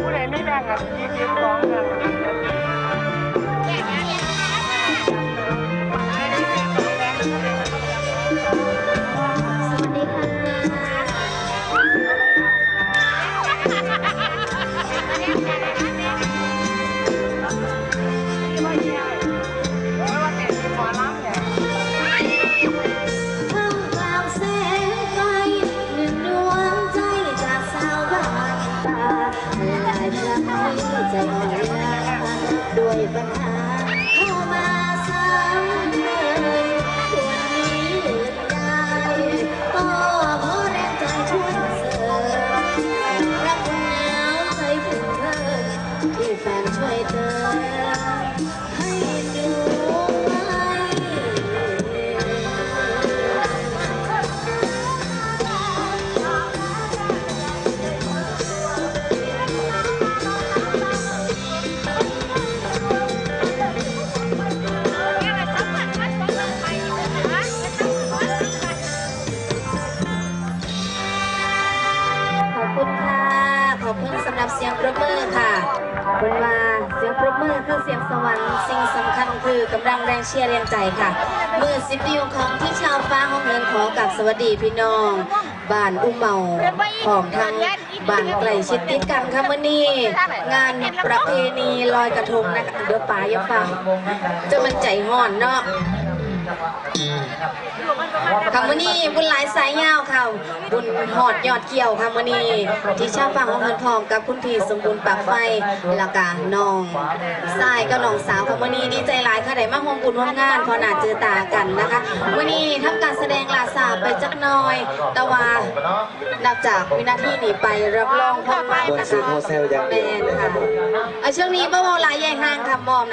ผู้ใดไม่แบ่งอะยี่สิบสองเงิน ด้ อบคุณสำหรับเสียงปรบมือค่ะคุณว่าเสียงปรบมือคือเสียงสวรรค์สิ่งสำคัญคือกำลังแรงเชียร์แรงใจค่ะ มือสิบนิ้วของที่ชาวฟ้าของเงินขอกับสวัสดีพี่น้องบ้านอุ้มเมาพร้อมทั้งบ้านใกล้ชิดติดกันค่ะมื่อนี้งานประเพณีลอยกระทงนะคะเดี๋ยวป๋าอย่าฟังจะมันใจห่อนเนาะ ค่ะมื้อนี้บุญหลายสายยาวค่ะบุญหอดยอดเกี่ยวค่ะมื้อนี้ที่ชาวฟังของเพิ่นพร้อมกับคุณพี่สมบูรณ์ปากไฟแล้วก็น้องทรายกับน้องสาวค่ะมื้อนี้ดีใจหลายค่ะได้มาร่วมบุญร่วมงานพอหน้าเจอตากันนะคะมื้อนี้ทำการแสดงลาสาไปจักหน่อยแต่ว่านับจากวินาทีนี้ไปรับรองพร้อมมากนะคะแม่นค่ะเอาช่วงนี้บ่เว้าหลายใหญ่ห้างค่ะมอม